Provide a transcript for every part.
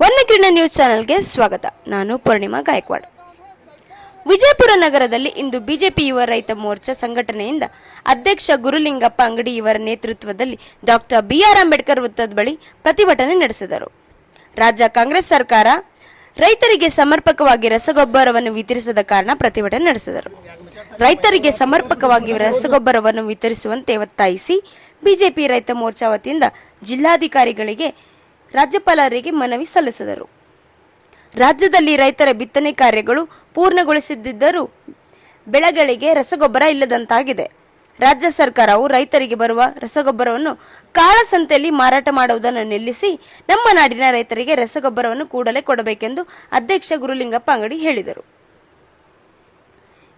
ವನ್ನಕಿರಣ news ಚಾನೆಲ್ಗೆ ಸ್ವಾಗತ. ನಾನು ಪೂರ್ಣಿಮಾ ಗಾಯಕ್ವಾಡ್. ವಿಜಯಪುರ ನಗರದಲ್ಲಿ ಇಂದು ಬಿಜೆಪಿ ಯುವ ರೈತ ಮೋರ್ಚಾ ಸಂಘಟನೆಯಿಂದ ಅಧ್ಯಕ್ಷ ಗುರುಲಿಂಗಪ್ಪ ಅಂಗಡಿ ಇವರ ನೇತೃತ್ವದಲ್ಲಿ ಡಾಕ್ಟರ್ ಬಿಆರ್ ಅಂಬೇಡ್ಕರ್ ವೃತ್ತದ ಬಳಿ ಪ್ರತಿಭಟನೆ ನಡೆಸಿದರು. ರಾಜ್ಯ ಕಾಂಗ್ರೆಸ್ ಸರ್ಕಾರ ರೈತರಿಗೆ ಸಮರ್ಪಕವಾಗಿ ರಸಗೊಬ್ಬರವನ್ನು ವಿತರಿಸದ ಕಾರಣ ಪ್ರತಿಭಟನೆ ನಡೆಸಿದರು. ರೈತರಿಗೆ ಸಮರ್ಪಕವಾಗಿ ರಸಗೊಬ್ಬರವನ್ನು ವಿತರಿಸುವಂತೆ ಒತ್ತಾಯಿಸಿ ಬಿಜೆಪಿ ರೈತ ಮೋರ್ಚಾ ವತಿಯಿಂದ ಜಿಲ್ಲಾಧಿಕಾರಿಗಳಿಗೆ ರಾಜ್ಯಪಾಲರಿಗೆ ಮನವಿ ಸಲ್ಲಿಸಿದರು. ರಾಜ್ಯದಲ್ಲಿ ರೈತರ ಬಿತ್ತನೆ ಕಾರ್ಯಗಳು ಪೂರ್ಣಗೊಳಿಸದಿದ್ದರೂ ಬೆಳೆಗಳಿಗೆ ರಸಗೊಬ್ಬರ ಇಲ್ಲದಂತಾಗಿದೆ. ರಾಜ್ಯ ಸರ್ಕಾರವು ರೈತರಿಗೆ ಬರುವ ರಸಗೊಬ್ಬರವನ್ನು ಕಾಳಸಂತೆಯಲ್ಲಿ ಮಾರಾಟ ಮಾಡುವುದನ್ನು ನಿಲ್ಲಿಸಿ ನಮ್ಮ ನಾಡಿನ ರೈತರಿಗೆ ರಸಗೊಬ್ಬರವನ್ನು ಕೂಡಲೇ ಕೊಡಬೇಕೆಂದು ಅಧ್ಯಕ್ಷ ಗುರುಲಿಂಗಪ್ಪ ಅಂಗಡಿ ಹೇಳಿದರು.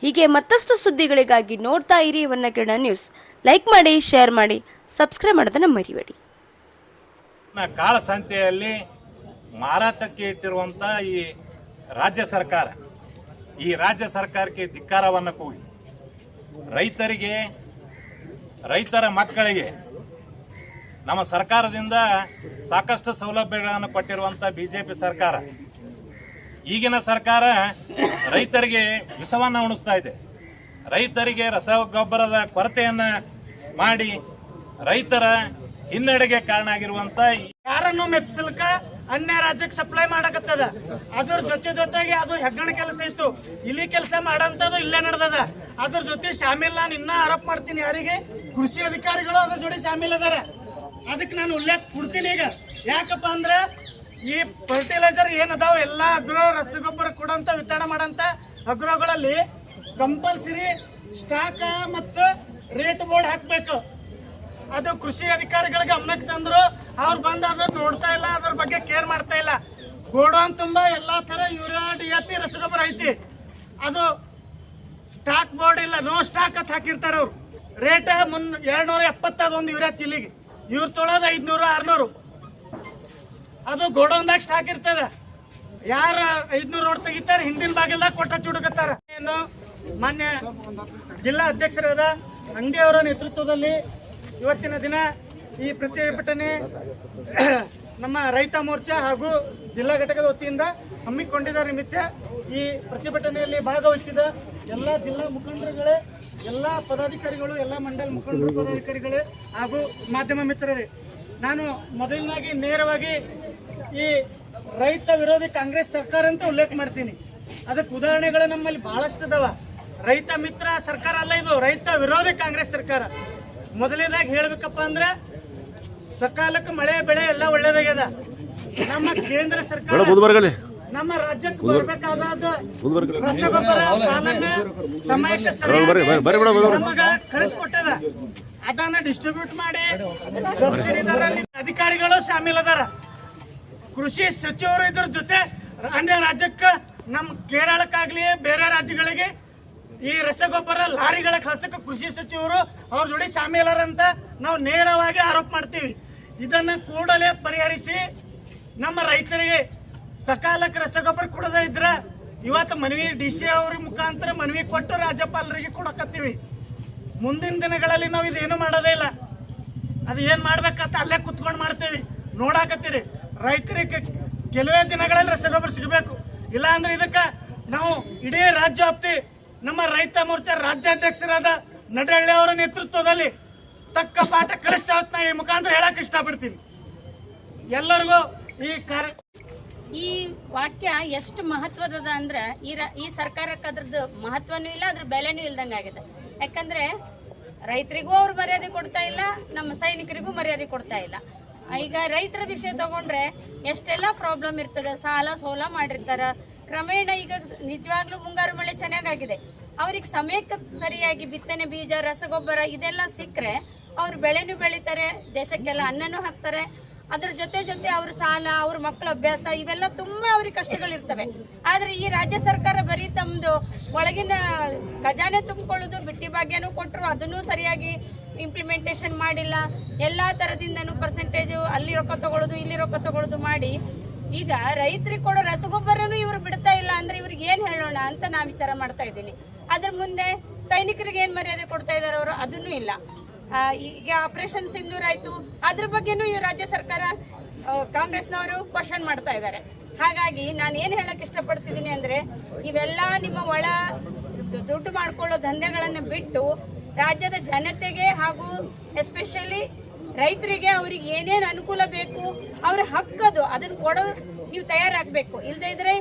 ಹೀಗೆ ಮತ್ತಷ್ಟು ಸುದ್ದಿಗಳಿಗಾಗಿ ನೋಡ್ತಾ ಇರಿ ವನ್ನಕಿರಣ ನ್ಯೂಸ್. ಲೈಕ್ ಮಾಡಿ, ಶೇರ್ ಮಾಡಿ, ಸಬ್ಸ್ಕ್ರೈಬ್ ಮಾಡೋದನ್ನ ಮರಿಬೇಡಿ. ಕಾಳಸಂತೆಯಲ್ಲಿ ಮಾರಾಟಕ್ಕೆ ಇಟ್ಟಿರುವಂತ ಈ ರಾಜ್ಯ ಸರ್ಕಾರ, ಈ ರಾಜ್ಯ ಸರ್ಕಾರಕ್ಕೆ ಧಿಕ್ಕಾರವನ್ನು ಕೂಗಿ, ರೈತರಿಗೆ, ರೈತರ ಮಕ್ಕಳಿಗೆ ನಮ್ಮ ಸರ್ಕಾರದಿಂದ ಸಾಕಷ್ಟು ಸೌಲಭ್ಯಗಳನ್ನು ಕೊಟ್ಟಿರುವಂತ ಬಿಜೆಪಿ ಸರ್ಕಾರ. ಈಗಿನ ಸರ್ಕಾರ ರೈತರಿಗೆ ವಿಷವನ್ನು ಉಣಿಸ್ತಾ ಇದೆ. ರೈತರಿಗೆ ರಸಗೊಬ್ಬರದ ಕೊರತೆಯನ್ನು ಮಾಡಿ ರೈತರ ಹಿನ್ನಡೆಗೆ ಕಾರಣ ಆಗಿರುವಂತ ಈ ಯಾರನ್ನು ಮೆಚ್ಚಲಿಕ್ಕ ಅನ್ಯ ರಾಜ್ಯಕ್ಕೆ ಸಪ್ಲೈ ಮಾಡಕತ್ತದ. ಅದ್ರ ಜೊತೆ ಜೊತೆಗೆ ಅದು ಹೆಗ್ಗಣ ಕೆಲಸ ಇತ್ತು. ಇಲ್ಲಿ ಕೆಲಸ ಮಾಡಂತದ್ದು ಇಲ್ಲೇ ನಡೆದದ. ಅದ್ರ ಜೊತೆ ಶಾಮಿಲ್ ನಾನು ಇನ್ನ ಆರೋಪ ಮಾಡ್ತೀನಿ ಯಾರಿಗೆ? ಕೃಷಿ ಅಧಿಕಾರಿಗಳು ಅದ್ರ ಜೋಡಿ ಶಾಮಿಲ್ ಅದಾರ ಅದಕ್ಕೆ ನಾನು ಉಲ್ಲೇಖ ಕೊಡ್ತೀನಿ ಈಗ. ಯಾಕಪ್ಪ ಅಂದ್ರೆ ಈ ಫರ್ಟಿಲೈಸರ್ ಏನದಾವ ಎಲ್ಲ ಅಗ್ರೋ ರಸಗೊಬ್ಬರ ಕೊಡಂತ, ವಿತರಣೆ ಮಾಡಂತ ಅಗ್ರೋಗಳಲ್ಲಿ ಕಂಪಲ್ಸರಿ ಸ್ಟಾಕ್ ಮತ್ತು ರೇಟ್ ಬೋರ್ಡ್ ಹಾಕ್ಬೇಕು. ಅದು ಕೃಷಿ ಅಧಿಕಾರಿಗಳಿಗೆ ಗಮನಕ್ಕೆ ತಂದ್ರು. ಅವ್ರು ಬಂದು ಅದನ್ನ ನೋಡ್ತಾ ಇಲ್ಲ, ಅದ್ರ ಬಗ್ಗೆ ಕೇರ್ ಮಾಡ್ತಾ ಇಲ್ಲ. ಗೋಡೌನ್ ತುಂಬಾ ಎಲ್ಲಾ ತರ ಯೂರಿಯಾ ಡಿ ಎ ಪಿ ರಸಗೊಬ್ಬರ ಐತಿ. ಅದು ಸ್ಟಾಕ್ ಬೋರ್ಡ್ ಇಲ್ಲ, ನೋ ಸ್ಟಾಕ್ ಅಂತ ಹಾಕಿರ್ತಾರ ಅವ್ರು. ರೇಟ್ ಮುನ್ ಎರಡ್ನೂರ ಎಪ್ಪತ್ತದ ಒಂದು ಯೂರಿಯಾ ಚಿಲ್ಲಿಗೆ. ಇವ್ರು ತೊಳೋದು ಐದ್ನೂರು, ಆರ್ನೂರು. ಅದು ಗೋಡೌನ್ದಾಗ ಸ್ಟಾಕ್ ಇರ್ತದ. ಯಾರ ಐದ್ನೂರು ರೋಡ್ ತೆಗಿತಾರ, ಹಿಂದಿನ ಬಾಗಿಲ್ದಾಗ ಕೊಟ್ಟ ಚುಡುಕತ್ತಾರ. ಏನು? ಮಾನ್ಯ ಜಿಲ್ಲಾ ಅಧ್ಯಕ್ಷರಾದ ಅಂಗಡಿ ಅವರ ನೇತೃತ್ವದಲ್ಲಿ ಇವತ್ತಿನ ದಿನ ಈ ಪ್ರತಿಭಟನೆ ನಮ್ಮ ರೈತ ಮೋರ್ಚಾ ಹಾಗೂ ಜಿಲ್ಲಾ ಘಟಕದ ವತಿಯಿಂದ ಹಮ್ಮಿಕೊಂಡಿದ್ದ ನಿಮಿತ್ತ ಈ ಪ್ರತಿಭಟನೆಯಲ್ಲಿ ಭಾಗವಹಿಸಿದ ಎಲ್ಲ ಜಿಲ್ಲಾ ಮುಖಂಡರುಗಳೇ, ಎಲ್ಲ ಪದಾಧಿಕಾರಿಗಳು, ಎಲ್ಲ ಮಂಡಲ ಮುಖಂಡರು, ಪದಾಧಿಕಾರಿಗಳೇ ಹಾಗೂ ಮಾಧ್ಯಮ ಮಿತ್ರರೇ, ನಾನು ಮೊದಲನಾಗಿ ನೇರವಾಗಿ ಈ ರೈತ ವಿರೋಧಿ ಕಾಂಗ್ರೆಸ್ ಸರ್ಕಾರ ಅಂತ ಉಲ್ಲೇಖ ಮಾಡ್ತೀನಿ. ಅದಕ್ಕೆ ಉದಾಹರಣೆಗಳು ನಮ್ಮಲ್ಲಿ ಬಹಳಷ್ಟು ಅದಾವ ರೈತ ಮಿತ್ರ ಸರ್ಕಾರ ಅಲ್ಲ ಇದು, ರೈತ ವಿರೋಧಿ ಕಾಂಗ್ರೆಸ್ ಸರ್ಕಾರ. ಮೊದಲನೇದಾಗಿ ಹೇಳ್ಬೇಕಪ್ಪ ಅಂದ್ರೆ ಸಕಾಲಕ್ಕೆ ಮಳೆ ಬೆಳೆ ಎಲ್ಲ ಒಳ್ಳೇದಾಗ್ಯದ. ನಮ್ಮ ಕೇಂದ್ರ ಸರ್ಕಾರ ನಮ್ಮ ರಾಜ್ಯಕ್ಕೆ ಬರಬೇಕಾದ ರಸಗೊಬ್ಬರ ಪಾಲನೆ ಸಮಯಕ್ಕೆ ನಮಗ ಕಳಿಸ್ಕೊಟ್ಟದ. ಅದನ್ನ ಡಿಸ್ಟ್ರಿಬ್ಯೂಟ್ ಮಾಡಿ ಸಬ್ಸಿಡಿ ದರಲ್ಲಿ ಅಧಿಕಾರಿಗಳು ಶಾಮೀಲ್ ಅದಾರ ಕೃಷಿ ಸಚಿವರು ಇದ್ರ ಜೊತೆ ಅನ್ಯ ರಾಜ್ಯಕ್ಕೆ ನಮ್ಮ ಕೇರಳಕ್ಕಾಗ್ಲಿ ಬೇರೆ ರಾಜ್ಯಗಳಿಗೆ ಈ ರಸಗೊಬ್ಬರ ಲಾರಿಗಳ ಕಳ್ಸಕ್ಕೆ ಕೃಷಿ ಸಚಿವರು ಅವ್ರ ಜೋಡಿ ಶಾಮೀಲರಂತ ನಾವು ನೇರವಾಗಿ ಆರೋಪ ಮಾಡ್ತೀವಿ. ಇದನ್ನ ಕೂಡಲೇ ಪರಿಹರಿಸಿ ನಮ್ಮ ರೈತರಿಗೆ ಸಕಾಲಕ್ಕೆ ರಸಗೊಬ್ಬರ ಕೊಡದೇ ಇದ್ರ ಇವತ್ತು ಮನವಿ ಡಿ ಸಿ ಅವ್ರ ಮುಖಾಂತರ ಮನವಿ ಕೊಟ್ಟು ರಾಜ್ಯಪಾಲರಿಗೆ ಕೊಡಕತ್ತೀವಿ. ಮುಂದಿನ ದಿನಗಳಲ್ಲಿ ನಾವು ಇದೇನು ಮಾಡೋದೇ ಇಲ್ಲ. ಅದು ಏನ್ ಮಾಡ್ಬೇಕಂತ ಅಲ್ಲೇ ಕುತ್ಕೊಂಡು ಮಾಡ್ತೀವಿ. ನೋಡಾಕತ್ತೀರಿ. ರೈತರಿಗೆ ಕೆಲವೇ ದಿನಗಳಲ್ಲಿ ರಸಗೊಬ್ಬರ ಸಿಗಬೇಕು. ಇಲ್ಲ ಅಂದ್ರೆ ಇದಕ್ಕ ನಾವು ಇಡೀ ರಾಜ್ಯ ವ್ಯಾಪ್ತಿ ನಮ್ಮ ರೈತ ಮೋರ್ಚಾ ರಾಜ್ಯಾಧ್ಯಕ್ಷರಾದ ನಡಹಳ್ಳಿ ಅವರ ನೇತೃತ್ವದಲ್ಲಿ ತಕ್ಕ ಪಾಠ ಕಲಿಸ್ತಾ ಹೊತ್ನ ಈ ಮುಖಾಂತರ ಹೇಳಕ್ ಇಷ್ಟಪಡ್ತೀನಿ. ಎಲ್ಲರಿಗೂ ಈ ಕಾರ್ಯ ಈ ವಾಕ್ಯ ಎಷ್ಟು ಮಹತ್ವದ ಅಂದ್ರೆ ಈ ಈ ಸರ್ಕಾರಕ್ಕೆ ಅದ್ರದ್ದು ಮಹತ್ವನೂ ಇಲ್ಲ, ಅದ್ರ ಬೆಲೆನೂ ಇಲ್ದಂಗೆ ಆಗಿದೆ. ಯಾಕಂದ್ರೆ ರೈತರಿಗೂ ಅವ್ರು ಮರ್ಯಾದೆ ಕೊಡ್ತಾ ಇಲ್ಲ, ನಮ್ಮ ಸೈನಿಕರಿಗೂ ಮರ್ಯಾದೆ ಕೊಡ್ತಾ ಇಲ್ಲ. ಈಗ ರೈತರ ವಿಷಯ ತಗೊಂಡ್ರೆ ಎಷ್ಟೆಲ್ಲ ಪ್ರಾಬ್ಲಮ್ ಇರ್ತದೆ? ಸಾಲ ಸೋಲ ಮಾಡಿರ್ತಾರ ಕ್ರಮೇಣ ಈಗ ನಿಜವಾಗ್ಲೂ ಮುಂಗಾರು ಮಳೆ ಚೆನ್ನಾಗಾಗಿದೆ. ಅವ್ರಿಗೆ ಸಮಯಕ್ಕೆ ಸರಿಯಾಗಿ ಬಿತ್ತನೆ ಬೀಜ, ರಸಗೊಬ್ಬರ ಇದೆಲ್ಲ ಸಿಕ್ಕರೆ ಅವ್ರು ಬೆಳೆನೂ ಬೆಳಿತಾರೆ, ದೇಶಕ್ಕೆಲ್ಲ ಅನ್ನನೂ ಹಾಕ್ತಾರೆ. ಅದ್ರ ಜೊತೆ ಜೊತೆ ಅವ್ರ ಸಾಲ, ಅವ್ರ ಮಕ್ಕಳ ಅಭ್ಯಾಸ ಇವೆಲ್ಲ ತುಂಬಾ ಅವ್ರಿಗೆ ಕಷ್ಟಗಳಿರ್ತವೆ. ಆದ್ರೆ ಈ ರಾಜ್ಯ ಸರ್ಕಾರ ಬರೀ ತಮ್ದು ಒಳಗಿನ ಖಜಾನೆ ತುಂಬಿಕೊಳ್ಳೋದು, ಬಿಟ್ಟಿ ಭಾಗ್ಯನೂ ಕೊಟ್ಟರು ಅದನ್ನು ಸರಿಯಾಗಿ ಇಂಪ್ಲಿಮೆಂಟೇಷನ್ ಮಾಡಿಲ್ಲ. ಎಲ್ಲಾ ತರದಿಂದನೂ ಪರ್ಸೆಂಟೇಜು ಅಲ್ಲಿ ರೊಕ್ಕ ತಗೊಳ್ಳೋದು, ಇಲ್ಲಿ ರೊಕ್ಕ ತಗೊಳ್ಳೋದು ಮಾಡಿ ಈಗ ರೈತರಿಗೆ ಕೊಡೋ ರಸಗೊಬ್ಬರನು ಇವರು ಬಿಡ್ತಾ ಇಲ್ಲ ಅಂದ್ರೆ ಇವ್ರಿಗೆ ಏನ್ ಹೇಳೋಣ ಅಂತ ನಾ ವಿಚಾರ ಮಾಡ್ತಾ ಇದ್ದೀನಿ. ಅದ್ರ ಮುಂದೆ ಸೈನಿಕರಿಗೆ ಏನ್ ಮರ್ಯಾದೆ ಕೊಡ್ತಾ ಇದಾರೆ ಅವರು? ಅದನ್ನು ಇಲ್ಲ. ಈಗ ಆಪರೇಷನ್ ಸಿಂಧೂರ್ ಆಯ್ತು. ಅದ್ರ ಬಗ್ಗೆನೂ ಈ ರಾಜ್ಯ ಸರ್ಕಾರ ಕಾಂಗ್ರೆಸ್ನವರು ಕ್ವಶನ್ ಮಾಡ್ತಾ ಇದ್ದಾರೆ ಹಾಗಾಗಿ ನಾನು ಏನ್ ಹೇಳಕ್ ಇಷ್ಟಪಡ್ತಿದ್ದೀನಿ ಅಂದ್ರೆ, ಇವೆಲ್ಲ ನಿಮ್ಮ ಒಳ ದುಡ್ಡು ಮಾಡ್ಕೊಳ್ಳೋ ದಂಧೆಗಳನ್ನ ಬಿಟ್ಟು ರಾಜ್ಯದ ಜನತೆಗೆ ಹಾಗೂ ಎಸ್ಪೆಷಲಿ ರೈತರಿಗೆ ಅವ್ರಿಗೆ ಏನೇನು ಅನುಕೂಲ ಬೇಕು, ಅವ್ರ ಹಕ್ಕದು ಅದನ್ನ ಕೊಡೋ ನೀವು ತಯಾರಾಗಬೇಕು. ಇಲ್ಲದೆ ಇದ್ರೆ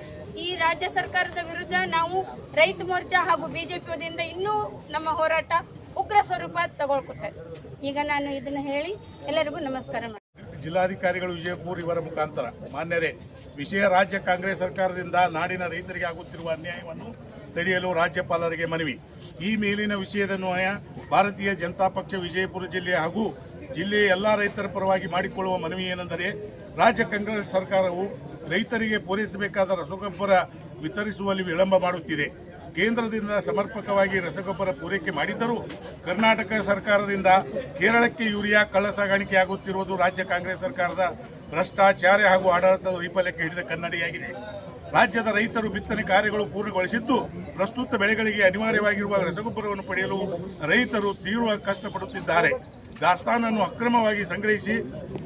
ಈ ರಾಜ್ಯ ಸರ್ಕಾರದ ವಿರುದ್ಧ ನಾವು ರೈತ ಮೋರ್ಚಾ ಹಾಗೂ ಬಿಜೆಪಿ ವತಿಯಿಂದ ಇನ್ನೂ ನಮ್ಮ ಹೋರಾಟ ಉಗ್ರ ಸ್ವರೂಪ ತಗೊಳ್ಕೊತೇವೆ. ಈಗ ನಾನು ಇದನ್ನ ಹೇಳಿ ಎಲ್ಲರಿಗೂ ನಮಸ್ಕಾರ ಮಾಡಿ ಜಿಲ್ಲಾಧಿಕಾರಿಗಳು ವಿಜಯಪುರ ಇವರ ಮುಖಾಂತರ. ಮಾನ್ಯರೇ, ವಿಷಯ ರಾಜ್ಯ ಕಾಂಗ್ರೆಸ್ ಸರ್ಕಾರದಿಂದ ನಾಡಿನ ರೈತರಿಗೆ ಆಗುತ್ತಿರುವ ಅನ್ಯಾಯವನ್ನು ತಡೆಯಲು ರಾಜ್ಯಪಾಲರಿಗೆ ಮನವಿ. ಈ ಮೇಲಿನ ವಿಷಯದನ್ವಯ ಭಾರತೀಯ ಜನತಾ ಪಕ್ಷ ವಿಜಯಪುರ ಜಿಲ್ಲೆ ಹಾಗೂ ಜಿಲ್ಲೆಯ ಎಲ್ಲ ರೈತರ ಪರವಾಗಿ ಮಾಡಿಕೊಳ್ಳುವ ಮನವಿ ಏನೆಂದರೆ, ರಾಜ್ಯ ಕಾಂಗ್ರೆಸ್ ಸರ್ಕಾರವು ರೈತರಿಗೆ ಪೂರೈಸಬೇಕಾದ ರಸಗೊಬ್ಬರ ವಿತರಿಸುವಲ್ಲಿ ವಿಳಂಬ ಮಾಡುತ್ತಿದೆ. ಕೇಂದ್ರದಿಂದ ಸಮರ್ಪಕವಾಗಿ ರಸಗೊಬ್ಬರ ಪೂರೈಕೆ ಮಾಡಿದ್ದರೂ, ಕರ್ನಾಟಕ ಸರ್ಕಾರದಿಂದ ಕೇರಳಕ್ಕೆ ಯೂರಿಯಾ ಕಳ್ಳ ಸಾಗಾಣಿಕೆ ಆಗುತ್ತಿರುವುದು ರಾಜ್ಯ ಕಾಂಗ್ರೆಸ್ ಸರ್ಕಾರದ ಭ್ರಷ್ಟಾಚಾರ ಹಾಗೂ ಆಡಳಿತದ ವೈಫಲ್ಯಕ್ಕೆ ಹಿಡಿದ ಕನ್ನಡಿಯಾಗಿದೆ. ರಾಜ್ಯದ ರೈತರು ಬಿತ್ತನೆ ಕಾರ್ಯಗಳು ಪೂರ್ಣಗೊಳಿಸಿದ್ದು, ಪ್ರಸ್ತುತ ಬೆಳೆಗಳಿಗೆ ಅನಿವಾರ್ಯವಾಗಿರುವ ರಸಗೊಬ್ಬರವನ್ನು ಪಡೆಯಲು ರೈತರು ತೀವ್ರ ಕಷ್ಟಪಡುತ್ತಿದ್ದಾರೆ. ದಾಸ್ತಾನನ್ನು ಅಕ್ರಮವಾಗಿ ಸಂಗ್ರಹಿಸಿ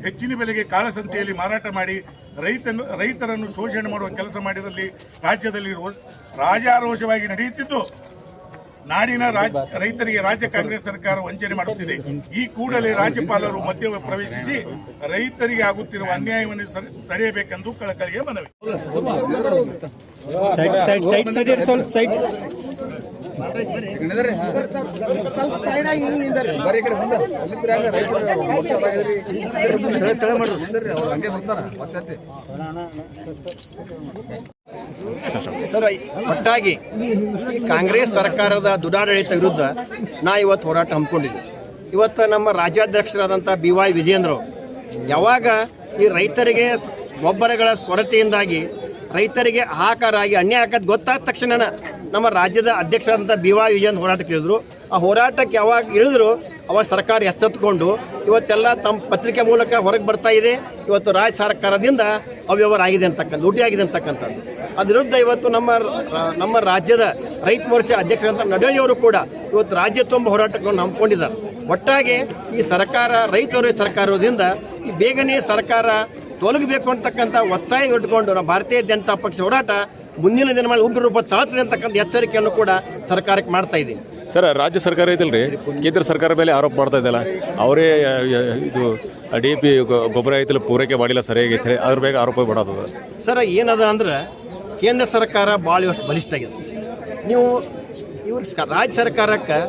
ಹೆಚ್ಚಿನ ಬೆಲೆಗೆ ಕಾಳಸಂತೆಯಲ್ಲಿ ಮಾರಾಟ ಮಾಡಿ ರೈತನು ರೈತರನ್ನು ಶೋಷಣೆ ಮಾಡುವ ಕೆಲಸ ಮಾಡಿದಲ್ಲಿ ರಾಜ್ಯದಲ್ಲಿ ರೋಷ ರಾಜಾರೋಷವಾಗಿ ನಡೆಯುತ್ತಿದ್ದು, ನಾಡಿನ ರೈತರಿಗೆ ರಾಜ್ಯ ಕಾಂಗ್ರೆಸ್ ಸರ್ಕಾರ ವಂಚನೆ ಮಾಡುತ್ತಿದೆ. ಈ ಕೂಡಲೇ ರಾಜ್ಯಪಾಲರು ಮಧ್ಯ ಪ್ರವೇಶಿಸಿ ರೈತರಿಗೆ ಆಗುತ್ತಿರುವ ಅನ್ಯಾಯವನ್ನು ತಡೆಯಬೇಕೆಂದು ಕಳಕಳಿಯ ಮನವಿ. ಒಟ್ಟಾಗಿ ಕಾಂಗ್ರೆಸ್ ಸರ್ಕಾರದ ದುಡಾಡಳಿತ ವಿರುದ್ಧ ನಾ ಇವತ್ತು ಹೋರಾಟ ಹಮ್ಮಿಕೊಂಡಿದ್ದೆ. ಇವತ್ತು ನಮ್ಮ ರಾಜ್ಯಾಧ್ಯಕ್ಷರಾದಂಥ ಬಿ ವೈ ವಿಜೇಂದ್ರ ಯಾವಾಗ ಈ ರೈತರಿಗೆ ಗೊಬ್ಬರಗಳ ಕೊರತೆಯಿಂದಾಗಿ ರೈತರಿಗೆ ಆಕಾರ ಆಗಿ ಅನ್ಯಾಯ ಹಾಕೋದು ಗೊತ್ತಾದ ತಕ್ಷಣ ನಮ್ಮ ರಾಜ್ಯದ ಅಧ್ಯಕ್ಷರಾದಂಥ ಬಿ ವಾ ವಿಜಯನ್ ಹೋರಾಟಕ್ಕೆ ಇಳಿದ್ರು ಆ ಹೋರಾಟಕ್ಕೆ ಯಾವಾಗ ಇಳಿದ್ರು, ಅವಾಗ ಸರ್ಕಾರ ಎಚ್ಚೆತ್ತುಕೊಂಡು ಇವತ್ತೆಲ್ಲ ತಮ್ಮ ಪತ್ರಿಕೆ ಮೂಲಕ ಹೊರಗೆ ಬರ್ತಾ ಇದೆ. ಇವತ್ತು ರಾಜ್ಯ ಸರ್ಕಾರದಿಂದ ಅವ್ಯವಹಾರ ಆಗಿದೆ ಅಂತಕ್ಕಂಥ, ಲೂಟಿ ಆಗಿದೆ ಅಂತಕ್ಕಂಥದ್ದು. ಅದ್ರ ವಿರುದ್ಧ ಇವತ್ತು ನಮ್ಮ ನಮ್ಮ ರಾಜ್ಯದ ರೈತ ಮೋರ್ಚಾ ಅಧ್ಯಕ್ಷರಂತ ನಡಳಿಯವರು ಕೂಡ ಇವತ್ತು ರಾಜ್ಯ ತುಂಬ ಹೋರಾಟಗಳನ್ನು ಹಮ್ಮಿಕೊಂಡಿದ್ದಾರೆ. ಒಟ್ಟಾಗಿ ಈ ಸರ್ಕಾರ, ರೈತರ ಸರ್ಕಾರದಿಂದ ಈ ಬೇಗನೆ ಸರ್ಕಾರ ತೊಲಗಬೇಕು ಅಂತಕ್ಕಂಥ ಒತ್ತಾಯ ಇಟ್ಕೊಂಡು ನಮ್ಮ ಭಾರತೀಯ ಜನತಾ ಪಕ್ಷ ಹೋರಾಟ ಮುಂದಿನ ದಿನಗಳಲ್ಲಿ ಉಗ್ರ ರೂಪ ತಳತದೆ ಅಂತಕ್ಕಂಥ ಎಚ್ಚರಿಕೆಯನ್ನು ಕೂಡ ಸರ್ಕಾರಕ್ಕೆ ಮಾಡ್ತಾ ಇದ್ದೀನಿ. ಸರ್ ರಾಜ್ಯ ಸರ್ಕಾರ ಐತಲ್ರಿ ಕೇಂದ್ರ ಸರ್ಕಾರ ಮೇಲೆ ಆರೋಪ ಮಾಡ್ತಾ ಇದ್ದಲ್ಲ ಅವರೇ ಇದು ಡಿ ಪಿ ಗೊಬ್ಬರ ಐತಲ್ಲ ಪೂರೈಕೆ ಮಾಡಿಲ್ಲ ಸರಿಯಾಗಿ ಐತೆ ಅದ್ರ ಬೇಗ ಆರೋಪ ಮಾಡೋದು. ಸರ್ ಏನದ ಅಂದ್ರೆ ಕೇಂದ್ರ ಸರ್ಕಾರ ಭಾಳ ಇವಷ್ಟು ಬಲಿಷ್ಠ ಆಗಿದೆ ನೀವು ಇವ್ರ ರಾಜ್ಯ ಸರ್ಕಾರಕ್ಕೆ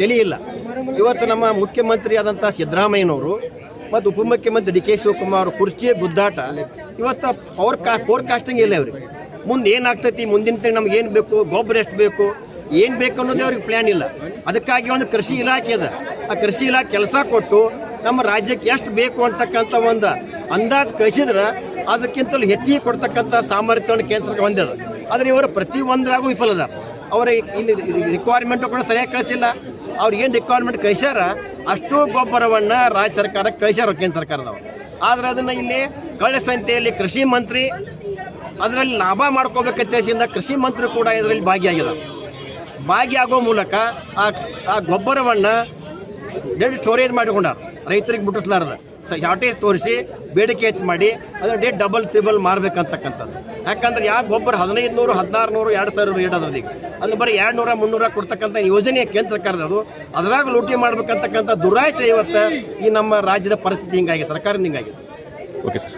ತಿಳಿಯಿಲ್ಲ. ಇವತ್ತು ನಮ್ಮ ಮುಖ್ಯಮಂತ್ರಿ ಆದಂಥ ಸಿದ್ದರಾಮಯ್ಯನವರು ಮತ್ತು ಉಪಮುಖ್ಯಮಂತ್ರಿ ಡಿ ಕೆ ಶಿವಕುಮಾರ್ ಕುರ್ಚಿ ಗುದ್ದಾಟ ಇವತ್ತು ಪವರ್ ಕಾ ಫೋರ್ಕಾಸ್ಟಿಂಗ್ ಇಲ್ಲ ಅವ್ರಿಗೆ. ಮುಂದೆ ಏನಾಗ್ತೈತಿ, ಮುಂದಿನ ತಿಂಗಳು ನಮ್ಗೆ ಏನು ಬೇಕು, ಗೊಬ್ಬರ ಎಷ್ಟು ಬೇಕು, ಏನು ಬೇಕು ಅನ್ನೋದೇ ಅವ್ರಿಗೆ ಪ್ಲ್ಯಾನ್ ಇಲ್ಲ. ಅದಕ್ಕಾಗಿ ಒಂದು ಕೃಷಿ ಇಲಾಖೆ ಅದ ಆ ಕೃಷಿ ಇಲಾಖೆ ಕೆಲಸ ಕೊಟ್ಟು ನಮ್ಮ ರಾಜ್ಯಕ್ಕೆ ಎಷ್ಟು ಬೇಕು ಅಂತಕ್ಕಂಥ ಒಂದು ಅಂದಾಜು ಕಳಿಸಿದ್ರೆ ಅದಕ್ಕಿಂತಲೂ ಹೆಚ್ಚಿಗೆ ಕೊಡ್ತಕ್ಕಂಥ ಸಾಮರ್ಥ್ಯವನ್ನು ಕೇಂದ್ರಕ್ಕೆ ಹೊಂದಿದೆ. ಆದರೆ ಇವರು ಪ್ರತಿ ಒಂದರಾಗೂ ವಿಫಲದ ಅವರ ಇಲ್ಲಿ ರಿಕ್ವೈರ್ಮೆಂಟು ಕೂಡ ಸರಿಯಾಗಿ ಕಳಿಸಿಲ್ಲ. ಅವ್ರು ಏನು ರಿಕ್ವೈರ್ಮೆಂಟ್ ಕಳಿಸ್ಯಾರ, ಅಷ್ಟು ಗೊಬ್ಬರವನ್ನು ರಾಜ್ಯ ಸರ್ಕಾರಕ್ಕೆ ಕಳಿಸ್ಯಾರ ಕೇಂದ್ರ ಸರ್ಕಾರದವರು. ಆದರೆ ಅದನ್ನು ಇಲ್ಲಿ ಕಳ್ಳ ಸಂತೆಯಲ್ಲಿ ಕೃಷಿ ಮಂತ್ರಿ ಅದರಲ್ಲಿ ಲಾಭ ಮಾಡ್ಕೋಬೇಕಂತ ಕೃಷಿ ಮಂತ್ರಿ ಕೂಡ ಇದರಲ್ಲಿ ಭಾಗಿಯಾಗಿದೆ ಭಾಗಿಯಾಗೋ ಮೂಲಕ ಆ ಆ ಗೊಬ್ಬರವನ್ನು ಡೆಡ್ ಸ್ಟೋರೇಜ್ ಮಾಡಿಕೊಂಡಾರ. ರೈತರಿಗೆ ಮುಟ್ಟಿಸ್ಲಾರ್ದ. ಶಾರ್ಟೇಜ್ ತೋರಿಸಿ ಬೇಡಿಕೆ ಹೆಚ್ಚು ಮಾಡಿ ಅದರ ಡೇಟ್ ಡಬಲ್, ತ್ರಿಬಲ್ ಮಾರ್ಬೇಕಂತಕ್ಕಂಥದ್ದು. ಯಾಕಂದ್ರೆ ಯಾವ ಗೊಬ್ಬರ ಹದಿನೈದು ನೂರು ಹದಿನಾರು ನೂರು ಎರಡು ಸಾವಿರ ರೇಟ್ ಅದ ಈಗ. ಅದನ್ನ ಬರೀ ಎರಡು ನೂರ ಮುನ್ನೂರ ಕೊಡ್ತಕ್ಕಂಥ ಯೋಜನೆ ಕೇಂದ್ರ ಸರ್ಕಾರದ ಅದು. ಅದ್ರಾಗ ಲೂಟಿ ಮಾಡ್ಬೇಕಂತಕ್ಕಂಥ ದುರಾಸೆ ಇವತ್ತು ಈ ನಮ್ಮ ರಾಜ್ಯದ ಪರಿಸ್ಥಿತಿ ಹಿಂಗಾಗಿ ಸರ್ಕಾರದಿಂದ ಹಿಂಗಾಗಿದೆ. Okay sir